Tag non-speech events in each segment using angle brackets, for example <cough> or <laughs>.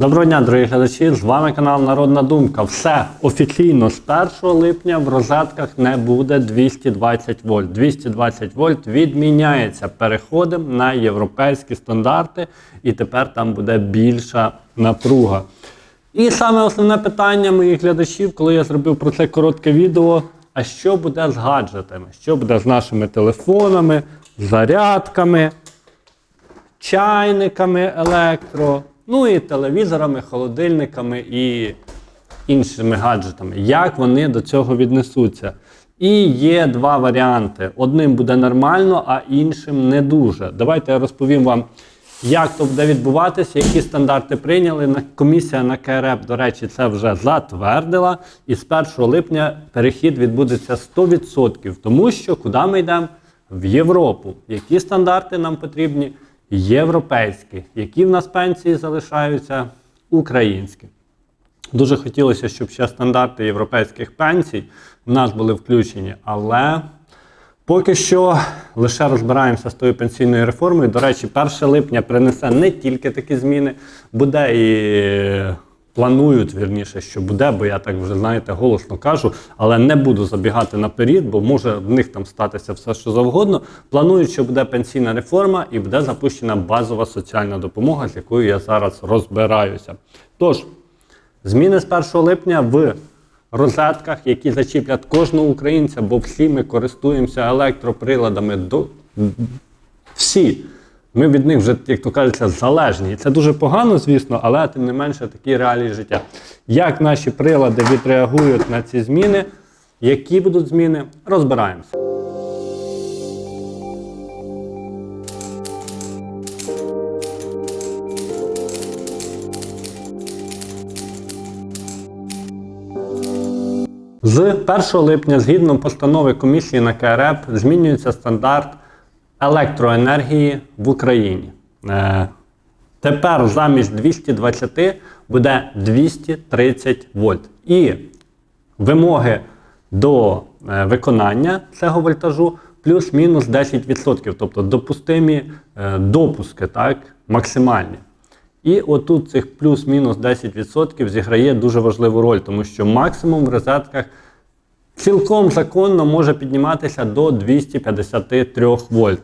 Доброго дня, дорогі глядачі! З вами канал Народна Думка. Все офіційно з 1 липня в розетках не буде 220 вольт. 220 вольт відміняється. Переходимо на європейські стандарти, і тепер там буде більша напруга. І саме основне питання моїх глядачів, коли я зробив про це коротке відео: а що буде з гаджетами? Що буде з нашими телефонами, зарядками? чайниками електро, ну і телевізорами, холодильниками і іншими гаджетами. Як вони до цього віднесуться? І є два варіанти: одним буде нормально, а іншим не дуже. Давайте я розповім вам, як то буде відбуватися, які стандарти прийняли. Комісія на КРЕП, до речі, це вже затвердила. І з 1 липня перехід відбудеться 100%. Тому що куди ми йдемо? В Європу. Які стандарти нам потрібні? Європейські. Які в нас пенсії залишаються? Українські. Дуже хотілося, щоб ще стандарти європейських пенсій в нас були включені, але поки що лише розбираємося з тою пенсійною реформою. До речі, 1 липня принесе не тільки такі зміни, буде і планують вірніше, що буде, бо я так вже знаєте голосно кажу, але не буду забігати наперед, бо може в них там статися все, що завгодно. Планують, що буде пенсійна реформа і буде запущена базова соціальна допомога, з якою я зараз розбираюся. Тож. Зміни з 1 липня в розетках, які зачіплять кожного українця, бо всі ми користуємося електроприладами до всі. Ми від них вже, як то кажеться, залежні. Це дуже погано, звісно, але тим не менше такі реалії життя. Як наші прилади відреагують на ці зміни, які будуть зміни, розбираємося. З 1 липня, згідно постанови комісії на КРЕП, змінюється стандарт електроенергії в Україні. Е, тепер замість 220 буде 230 вольт. І вимоги до е, виконання цього вольтажу плюс-мінус 10%, тобто допустимі е, допуски, так, максимальні. І отут цих плюс-мінус 10% зіграє дуже важливу роль, тому що максимум в розетках цілком законно може підніматися до 253 вольт.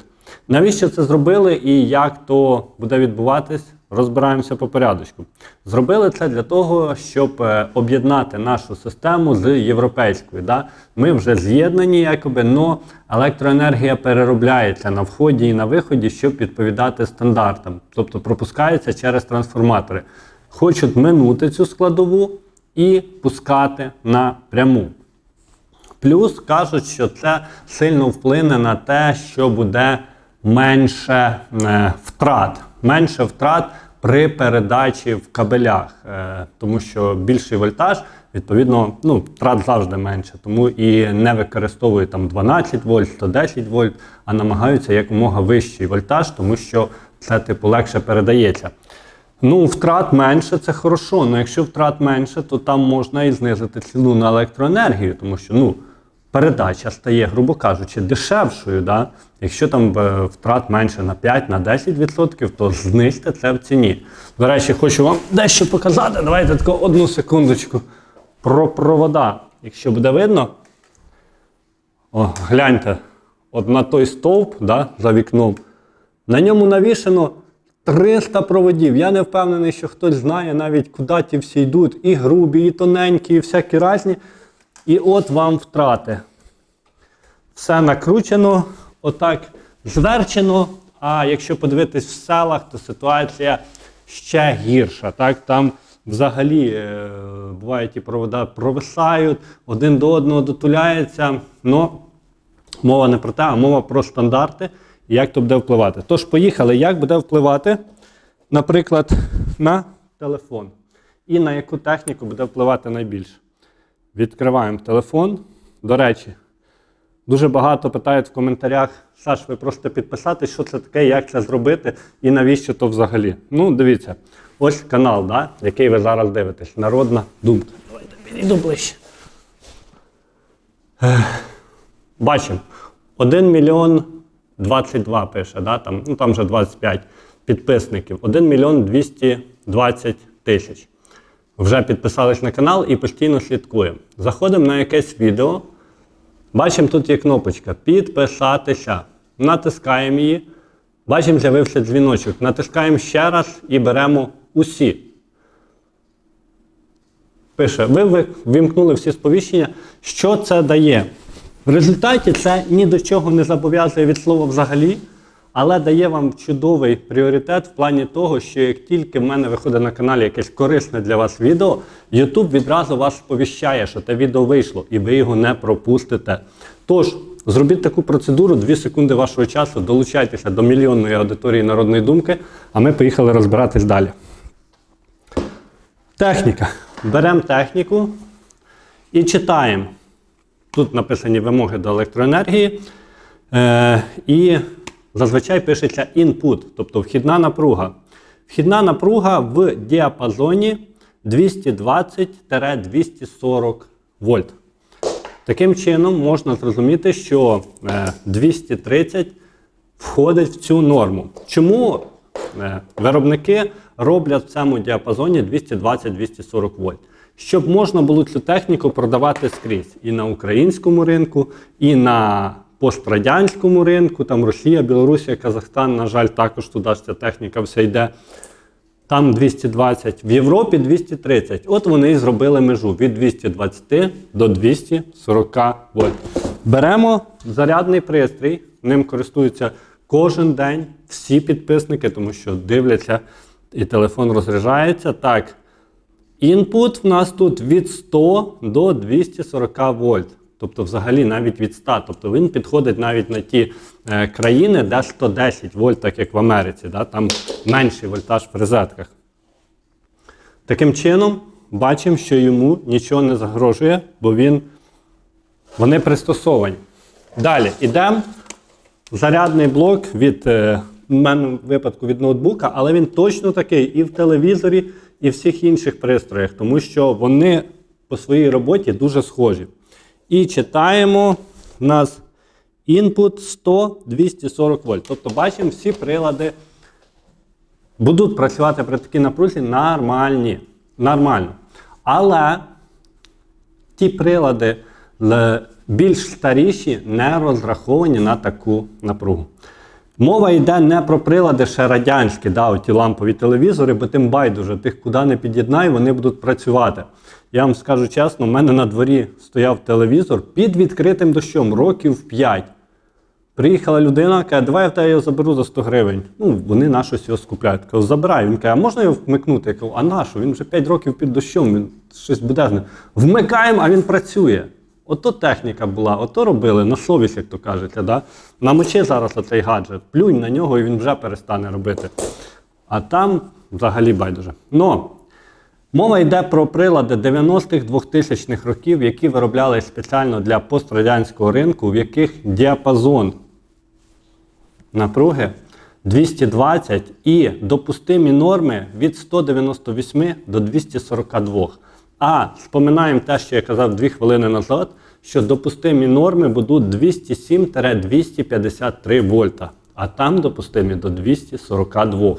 Навіщо це зробили і як то буде відбуватись, розбираємося по порядочку. Зробили це для того, щоб е, об'єднати нашу систему з європейською. Да? Ми вже з'єднані, якоби, але електроенергія переробляється на вході і на виході, щоб відповідати стандартам. Тобто пропускається через трансформатори. Хочуть минути цю складову і пускати напряму. Плюс кажуть, що це сильно вплине на те, що буде менше е, втрат. Менше втрат при передачі в кабелях, е, тому що більший вольтаж, відповідно, ну, втрат завжди менше. Тому і не використовують там 12 вольт, 110 вольт, а намагаються якомога вищий вольтаж, тому що це типу легше передається. Ну, втрат менше це хорошо. але якщо втрат менше, то там можна і знизити ціну на електроенергію, тому що ну, передача стає, грубо кажучи, дешевшою. Да? Якщо там е, втрат менше на 5 на 10%, то знизьте це в ціні. До речі, хочу вам дещо показати. Давайте таку одну секундочку про провода. Якщо буде видно, о, гляньте, от на той стовп да, за вікном. На ньому навішено 300 проводів. Я не впевнений, що хтось знає навіть, куди ті всі йдуть. І грубі, і тоненькі, і всякі різні. І от вам втрати. Все накручено, отак зверчено. А якщо подивитись в селах, то ситуація ще гірша. Так? Там взагалі е, бувають ті провода провисають, один до одного дотуляються. Но мова не про те, а мова про стандарти як то буде впливати. Тож, поїхали, як буде впливати, наприклад, на телефон. І на яку техніку буде впливати найбільше. Відкриваємо телефон. До речі, дуже багато питають в коментарях, Саш, ви просто підписати, що це таке, як це зробити і навіщо то взагалі. Ну, дивіться, ось канал, да, який ви зараз дивитесь. Народна думка. Давайте підійду ближче. Бачимо, 1 мільйон 22 пише, да, там, ну там вже 25 підписників. 1 мільйон 220 тисяч. Вже підписались на канал і постійно слідкуємо. Заходимо на якесь відео. Бачимо, тут є кнопочка підписатися. Натискаємо її. Бачимо, з'явився дзвіночок. Натискаємо ще раз і беремо усі. Пише, ви ви- вимкнули всі сповіщення. Що це дає? В результаті це ні до чого не зобов'язує від слова взагалі, але дає вам чудовий пріоритет в плані того, що як тільки в мене виходить на каналі якесь корисне для вас відео, YouTube відразу вас сповіщає, що те відео вийшло, і ви його не пропустите. Тож, зробіть таку процедуру, 2 секунди вашого часу, долучайтеся до мільйонної аудиторії народної думки, а ми поїхали розбиратись далі. Техніка. Беремо техніку і читаємо. Тут написані вимоги до електроенергії. Е, і зазвичай пишеться input, тобто вхідна напруга. Вхідна напруга в діапазоні 220-240 вольт. Таким чином можна зрозуміти, що е, 230 входить в цю норму. Чому е, виробники роблять в цьому діапазоні 220-240 вольт? Щоб можна було цю техніку продавати скрізь і на українському ринку, і на пострадянському ринку, там Росія, Білорусія, Казахстан, на жаль, також туди ця техніка вся йде. Там 220, в Європі 230. От вони і зробили межу від 220 до 240 вольт. Беремо зарядний пристрій, ним користуються кожен день всі підписники, тому що дивляться і телефон розряджається. Так, інпут в нас тут від 100 до 240 вольт. Тобто, взагалі навіть від 100. Тобто він підходить навіть на ті е, країни, де 110 вольт, так як в Америці. Да? Там менший вольтаж в розетках. Таким чином, бачимо, що йому нічого не загрожує, бо він, вони пристосовані. Далі йдемо. Зарядний блок від е, в мене випадку від ноутбука, але він точно такий і в телевізорі, і в всіх інших пристроях, тому що вони по своїй роботі дуже схожі. І читаємо у нас input 100-240 вольт. Тобто бачимо, всі прилади будуть працювати при такій напрузі нормальні. Нормально. Але ті прилади більш старіші не розраховані на таку напругу. Мова йде не про прилади ще радянські, да, оті лампові телевізори, бо тим байдуже, тих куди не під'єднай, вони будуть працювати. Я вам скажу чесно, у мене на дворі стояв телевізор під відкритим дощом років 5. Приїхала людина, каже, давай я в тебе його заберу за 100 гривень. Ну, вони на щось його скупляють. Кажу, забирай. Він каже, а можна його вмикнути? Я кажу, а на що? Він вже 5 років під дощом, він щось буде. Вмикаємо, а він працює. Ото техніка була, ото робили, на совість, як то кажете. Да? Намочи зараз оцей гаджет, плюнь на нього і він вже перестане робити. А там взагалі байдуже. Но Мова йде про прилади 90-х 2000-х років, які вироблялись спеціально для пострадянського ринку, в яких діапазон напруги 220 і допустимі норми від 198 до 242. А споминаємо те, що я казав 2 хвилини назад, що допустимі норми будуть 207-253 вольта, а там допустимі до 242.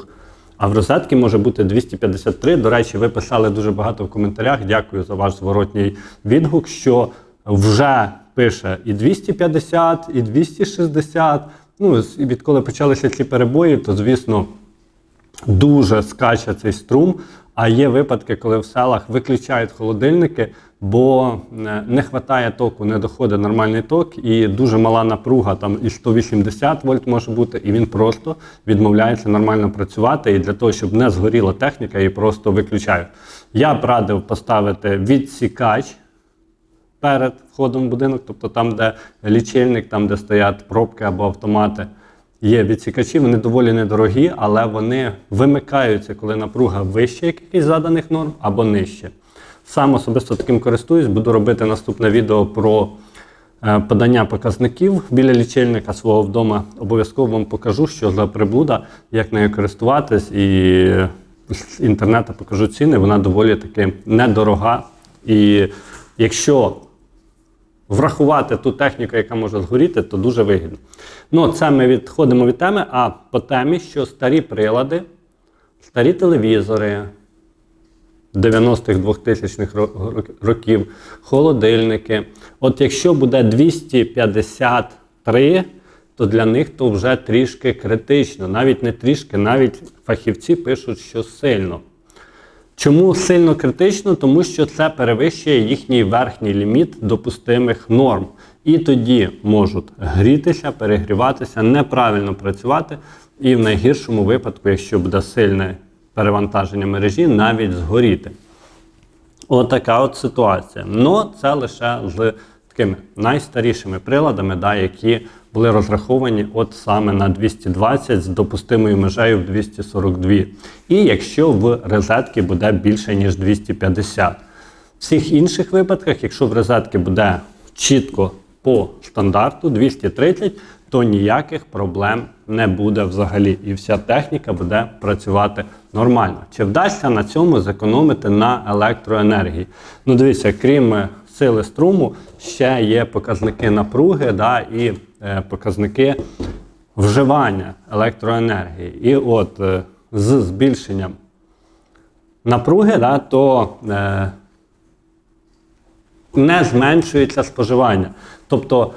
А в розетки може бути 253. До речі, ви писали дуже багато в коментарях. Дякую за ваш зворотній відгук, що вже пише і 250, і 260. Ну, відколи почалися ці перебої, то звісно дуже скаче цей струм. А є випадки, коли в селах виключають холодильники, бо е, не вистачає току, не доходить нормальний ток, і дуже мала напруга, там і 180 вольт може бути, і він просто відмовляється нормально працювати. І для того, щоб не згоріла техніка, її просто виключають. Я б радив поставити відсікач перед входом в будинок, тобто там, де лічильник, там, де стоять пробки або автомати. Є відсікачі, вони доволі недорогі, але вони вимикаються, коли напруга вища якихось заданих норм або нижче. Сам особисто таким користуюсь, буду робити наступне відео про е, подання показників біля лічильника свого вдома. Обов'язково вам покажу, що за приблуда, як нею користуватись, і з інтернету покажу ціни. Вона доволі таки недорога. І якщо врахувати ту техніку, яка може згоріти, то дуже вигідно. Ну, це ми відходимо від теми, а по темі, що старі прилади, старі телевізори, 90-х 2000-х ро- ро- років, холодильники. От якщо буде 253, то для них то вже трішки критично. Навіть не трішки, навіть фахівці пишуть, що сильно. Чому сильно критично? Тому що це перевищує їхній верхній ліміт допустимих норм. І тоді можуть грітися, перегріватися, неправильно працювати, і в найгіршому випадку, якщо буде сильне перевантаження мережі, навіть згоріти. Отака от ситуація. Ну, це лише з такими найстарішими приладами, да, які були розраховані от саме на 220 з допустимою межею в 242. І якщо в розетки буде більше, ніж 250. В всіх інших випадках, якщо в розетки буде чітко по стандарту 230, то ніяких проблем не буде взагалі. І вся техніка буде працювати нормально. Чи вдасться на цьому зекономити на електроенергії? Ну, дивіться, крім сили струму, ще є показники напруги да, і е, показники вживання електроенергії. І от е, з збільшенням напруги, да, то е, не зменшується споживання. Тобто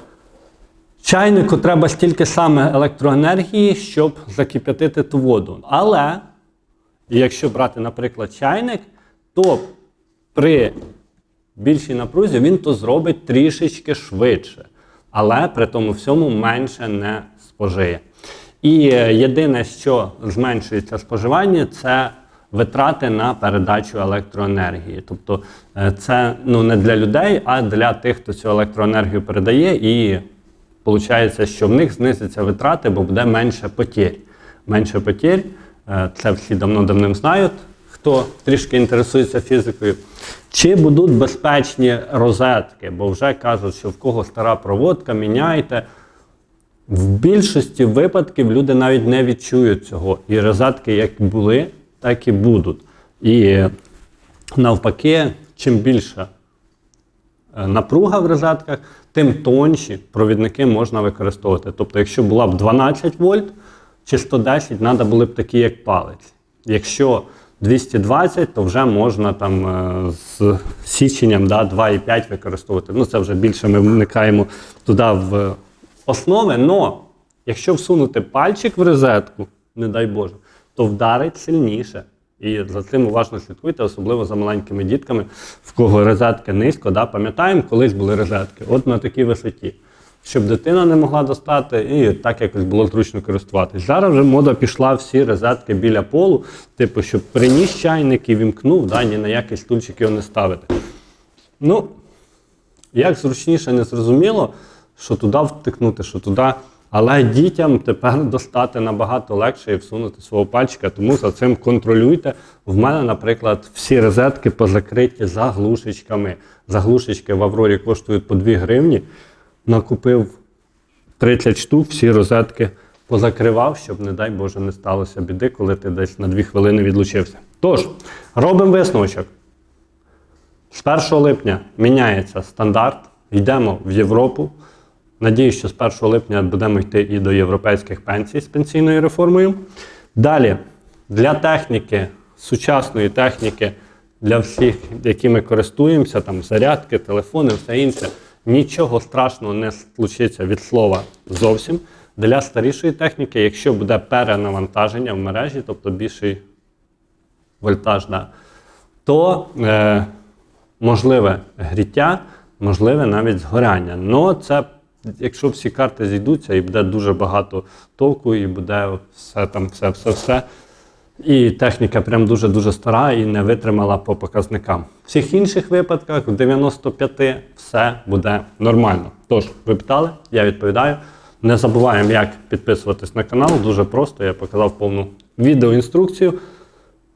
чайнику треба стільки саме електроенергії, щоб закип'ятити ту воду. Але якщо брати, наприклад, чайник, то при більшій напрузі він то зробить трішечки швидше, але при тому всьому менше не спожиє. І е, єдине, що зменшується споживання, це витрати на передачу електроенергії. Тобто е, це ну, не для людей, а для тих, хто цю електроенергію передає, і виходить, що в них знизяться витрати, бо буде менше потір. Менше потір, е, це всі давно-давним знають, хто трішки інтересується фізикою. Чи будуть безпечні розетки? Бо вже кажуть, що в кого стара проводка, міняйте. В більшості випадків люди навіть не відчують цього. І розетки як були, так і будуть. І е, навпаки, чим більше е, напруга в розетках, тим тонші провідники можна використовувати. Тобто, якщо була б 12 вольт чи 110, треба були б такі, як палець. Якщо 220, то вже можна там е, з січенням да, 2,5 використовувати. Ну, це вже більше ми вникаємо туди в основи. Но якщо всунути пальчик в розетку, не дай Боже, то вдарить сильніше. І за цим уважно слідкуйте, особливо за маленькими дітками, в кого розетки низько. Да? Пам'ятаємо, колись були розетки, от на такій висоті. Щоб дитина не могла достати, і так якось було зручно користуватись. Зараз вже мода пішла всі розетки біля полу, типу, щоб приніс чайник і вімкнув, да, ні на який стульчик його не ставити. Ну, як зручніше, не зрозуміло, що туди втикнути, що туди. Але дітям тепер <laughs> достати набагато легше і всунути свого пальчика, тому за цим контролюйте. В мене, наприклад, всі розетки позакриті заглушечками. Заглушечки в Аврорі коштують по 2 гривні. Накупив 30 штук, всі розетки позакривав, щоб, не дай Боже, не сталося біди, коли ти десь на 2 хвилини відлучився. Тож, робимо висновочок. З 1 липня міняється стандарт, йдемо в Європу. Надіюсь, що з 1 липня будемо йти і до європейських пенсій з пенсійною реформою. Далі, для техніки, сучасної техніки, для всіх, якими користуємося, там зарядки, телефони, все інше, нічого страшного не случиться від слова зовсім. Для старішої техніки, якщо буде перенавантаження в мережі, тобто більший вольтаж, да, то е, можливе гріття, можливе навіть згоряння. Ну, це якщо всі карти зійдуться, і буде дуже багато толку, і буде все там, все, все, все. І техніка прям дуже-дуже стара і не витримала по показникам. В всіх інших випадках, в 95 все буде нормально. Тож, ви питали, я відповідаю. Не забуваємо, як підписуватись на канал. Дуже просто, я показав повну відеоінструкцію.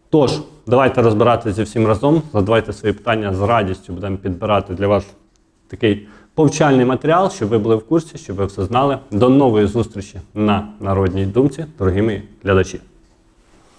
Тож, давайте розбиратися всім разом. Задавайте свої питання з радістю. Будемо підбирати для вас такий повчальний матеріал, щоб ви були в курсі, щоб ви все знали. До нової зустрічі на народній думці, дорогі мої глядачі.